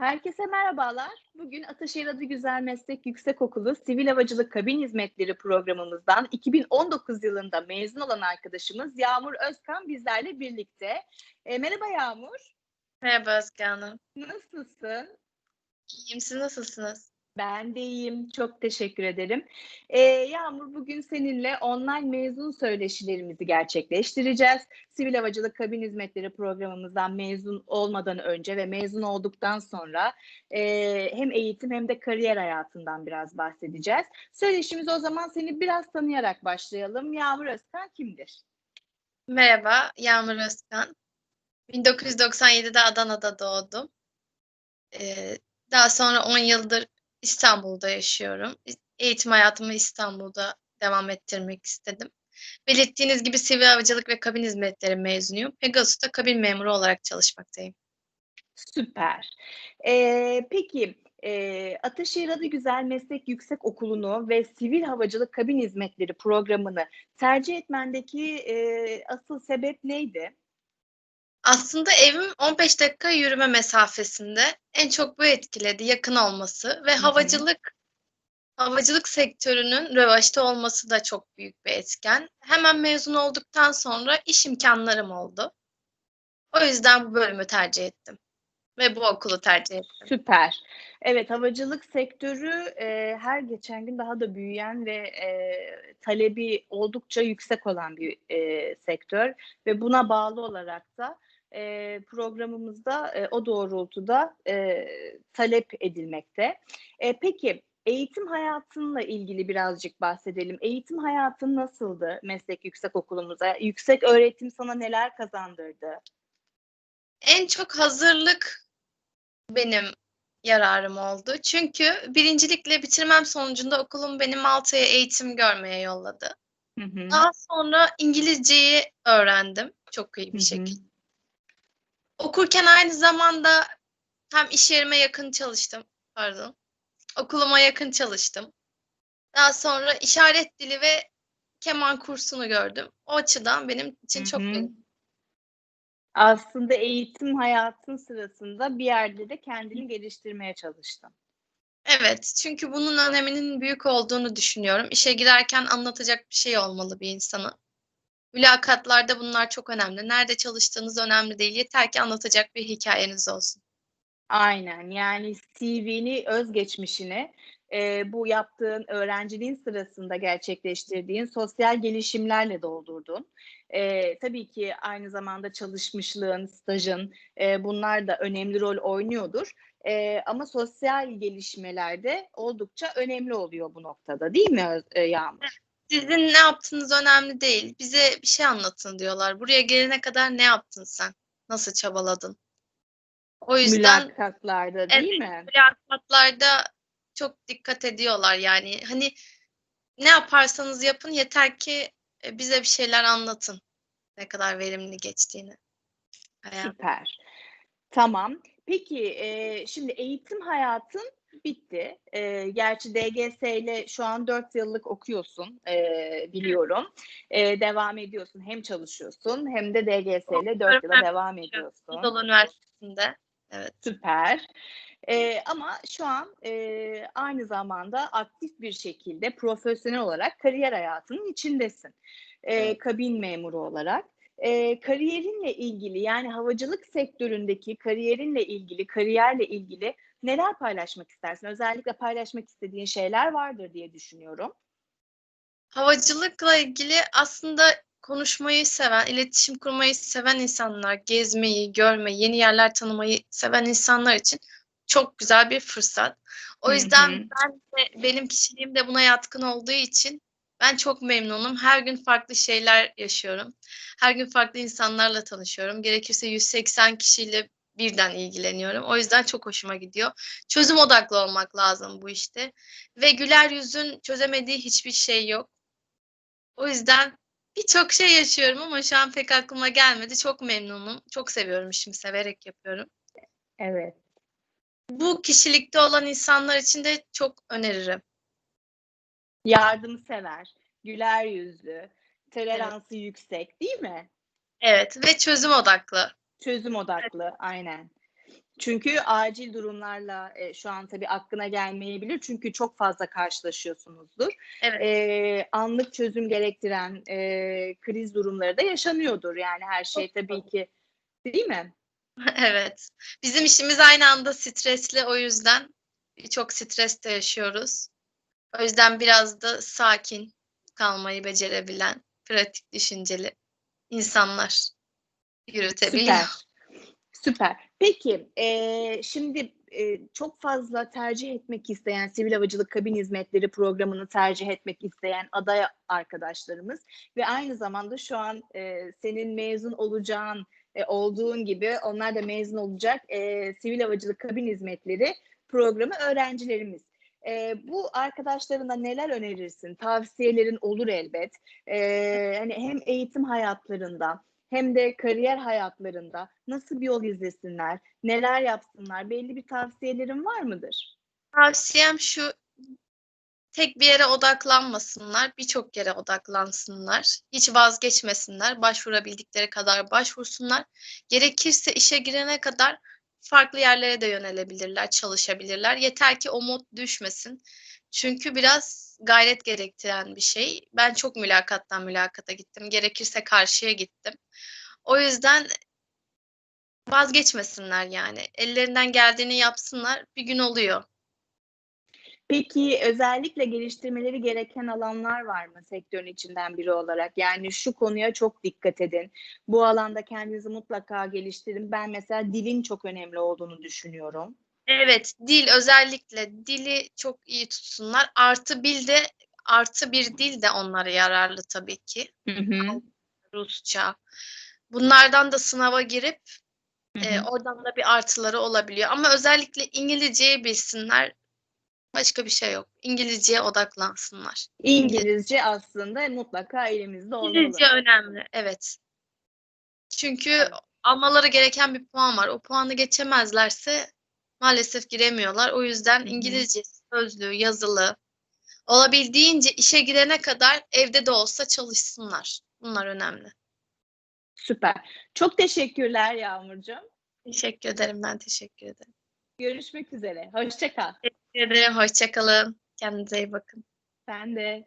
Herkese merhabalar. Bugün Ataşehir Adı Güzel Meslek Yüksekokulu Sivil Havacılık Kabin Hizmetleri programımızdan 2019 yılında mezun olan arkadaşımız Yağmur Özkan bizlerle birlikte. E, merhaba Yağmur. Merhaba Özge Hanım. Nasılsın? İyiyim. Siz nasılsınız? Ben de iyiyim. Çok teşekkür ederim. Ee, Yağmur bugün seninle online mezun söyleşilerimizi gerçekleştireceğiz. Sivil Havacılık Kabin Hizmetleri programımızdan mezun olmadan önce ve mezun olduktan sonra e, hem eğitim hem de kariyer hayatından biraz bahsedeceğiz. Söyleşimize o zaman seni biraz tanıyarak başlayalım. Yağmur Özkan kimdir? Merhaba, Yağmur Özkan. 1997'de Adana'da doğdum. Ee, daha sonra 10 yıldır İstanbul'da yaşıyorum. Eğitim hayatımı İstanbul'da devam ettirmek istedim. Belirttiğiniz gibi sivil havacılık ve kabin hizmetleri mezunuyum. Pegasus'ta kabin memuru olarak çalışmaktayım. Süper. Ee, peki e, Ataşehir Adı Güzel Meslek Yüksek Okulu'nu ve Sivil Havacılık Kabin Hizmetleri programını tercih etmendeki e, asıl sebep neydi? Aslında evim 15 dakika yürüme mesafesinde. En çok bu etkiledi, yakın olması ve Hı hı. havacılık havacılık sektörünün revaçta olması da çok büyük bir etken. Hemen mezun olduktan sonra iş imkanlarım oldu. O yüzden bu bölümü tercih ettim ve bu okulu tercih ettim. Süper. Evet, havacılık sektörü e, her geçen gün daha da büyüyen ve e, talebi oldukça yüksek olan bir e, sektör ve buna bağlı olarak da e, programımızda e, o doğrultuda e, talep edilmekte. E, peki eğitim hayatınla ilgili birazcık bahsedelim. Eğitim hayatın nasıldı meslek yüksek okulumuza? Yüksek öğretim sana neler kazandırdı? En çok hazırlık benim yararım oldu. Çünkü birincilikle bitirmem sonucunda okulum benim 6 ay eğitim görmeye yolladı. Hı hı. Daha sonra İngilizceyi öğrendim çok iyi bir Hı hı. şekilde. Okurken aynı zamanda hem iş yerime yakın çalıştım, pardon. Okuluma yakın çalıştım. Daha sonra işaret dili ve keman kursunu gördüm. O açıdan benim için çok Hı hı. iyi. Aslında eğitim hayatın sırasında bir yerde de kendini geliştirmeye çalıştın. Evet, çünkü bunun öneminin büyük olduğunu düşünüyorum. İşe girerken anlatacak bir şey olmalı bir insana. Mülakatlarda bunlar çok önemli. Nerede çalıştığınız önemli değil. Yeter ki anlatacak bir hikayeniz olsun. Aynen yani CV'ni, özgeçmişini e, bu yaptığın öğrenciliğin sırasında gerçekleştirdiğin sosyal gelişimlerle doldurdun. E, tabii ki aynı zamanda çalışmışlığın, stajın e, bunlar da önemli rol oynuyordur. E, ama sosyal gelişmelerde oldukça önemli oluyor bu noktada değil mi e, Yağmur? Sizin ne yaptığınız önemli değil. Bize bir şey anlatın diyorlar. Buraya gelene kadar ne yaptın sen? Nasıl çabaladın? O yüzden Mülakatlarda değil mi? mülakatlarda çok dikkat ediyorlar yani. Hani ne yaparsanız yapın yeter ki e, bize bir şeyler anlatın. Ne kadar verimli geçtiğini. hayatın. Süper. Tamam. Peki e, şimdi eğitim hayatın bitti. E, gerçi DGS ile şu an 4 yıllık okuyorsun e, biliyorum. E, devam ediyorsun. Hem çalışıyorsun hem de DGS ile 4 yıla devam ediyorsun. Anadolu Üniversitesi'nde. Evet. Süper. Ee, ama şu an e, aynı zamanda aktif bir şekilde profesyonel olarak kariyer hayatının içindesin. Evet. kabin memuru olarak. Ee, kariyerinle ilgili yani havacılık sektöründeki kariyerinle ilgili, kariyerle ilgili neler paylaşmak istersin? Özellikle paylaşmak istediğin şeyler vardır diye düşünüyorum. Havacılıkla ilgili aslında konuşmayı seven, iletişim kurmayı seven insanlar, gezmeyi, görmeyi, yeni yerler tanımayı seven insanlar için çok güzel bir fırsat. O yüzden hı. ben de benim kişiliğim de buna yatkın olduğu için ben çok memnunum. Her gün farklı şeyler yaşıyorum. Her gün farklı insanlarla tanışıyorum. Gerekirse 180 kişiyle birden ilgileniyorum. O yüzden çok hoşuma gidiyor. Çözüm odaklı olmak lazım bu işte. Ve güler yüzün çözemediği hiçbir şey yok. O yüzden birçok şey yaşıyorum ama şu an pek aklıma gelmedi. Çok memnunum. Çok seviyorum işimi, severek yapıyorum. Evet. Bu kişilikte olan insanlar için de çok öneririm. Yardımsever, güler yüzlü, toleransı yüksek değil mi? Evet ve çözüm odaklı. Çözüm odaklı, aynen. Çünkü acil durumlarla e, şu an tabii aklına gelmeyebilir. Çünkü çok fazla karşılaşıyorsunuzdur. Evet. E, anlık çözüm gerektiren e, kriz durumları da yaşanıyordur. Yani her şey tabii ki değil mi? Evet. Bizim işimiz aynı anda stresli o yüzden çok streste yaşıyoruz. O yüzden biraz da sakin kalmayı becerebilen, pratik düşünceli insanlar yürütebiliyor. Süper. Süper. Peki e, şimdi e, çok fazla tercih etmek isteyen sivil havacılık kabin hizmetleri programını tercih etmek isteyen aday arkadaşlarımız ve aynı zamanda şu an e, senin mezun olacağın e, olduğun gibi onlar da mezun olacak e, sivil havacılık kabin hizmetleri programı öğrencilerimiz. E, bu arkadaşlarına neler önerirsin? Tavsiyelerin olur elbet. E, hani hem eğitim hayatlarında hem de kariyer hayatlarında nasıl bir yol izlesinler, neler yapsınlar, belli bir tavsiyelerin var mıdır? Tavsiyem şu, tek bir yere odaklanmasınlar, birçok yere odaklansınlar. Hiç vazgeçmesinler, başvurabildikleri kadar başvursunlar. Gerekirse işe girene kadar farklı yerlere de yönelebilirler, çalışabilirler. Yeter ki o mod düşmesin. Çünkü biraz gayret gerektiren bir şey. Ben çok mülakattan mülakata gittim. Gerekirse karşıya gittim. O yüzden vazgeçmesinler yani. Ellerinden geldiğini yapsınlar. Bir gün oluyor. Peki özellikle geliştirmeleri gereken alanlar var mı sektörün içinden biri olarak? Yani şu konuya çok dikkat edin. Bu alanda kendinizi mutlaka geliştirin. Ben mesela dilin çok önemli olduğunu düşünüyorum. Evet, dil özellikle dili çok iyi tutsunlar. Artı bil de artı bir dil de onlara yararlı tabii ki. Hı hı. Rusça. Bunlardan da sınava girip Hı e, hı. oradan da bir artıları olabiliyor. Ama özellikle İngilizceyi bilsinler. Başka bir şey yok. İngilizceye odaklansınlar. İngilizce aslında mutlaka elimizde olmalı. İngilizce önemli. Evet. Çünkü Evet. almaları gereken bir puan var. O puanı geçemezlerse maalesef giremiyorlar. O yüzden. İngilizce sözlü, yazılı olabildiğince işe girene kadar evde de olsa çalışsınlar. Bunlar önemli. Süper. Çok teşekkürler Yağmurcuğum. Teşekkür ederim. Ben teşekkür ederim. Görüşmek üzere. Hoşça kal. Teşekkür ederim. Hoşça kalın. Kendinize iyi bakın. Sen de.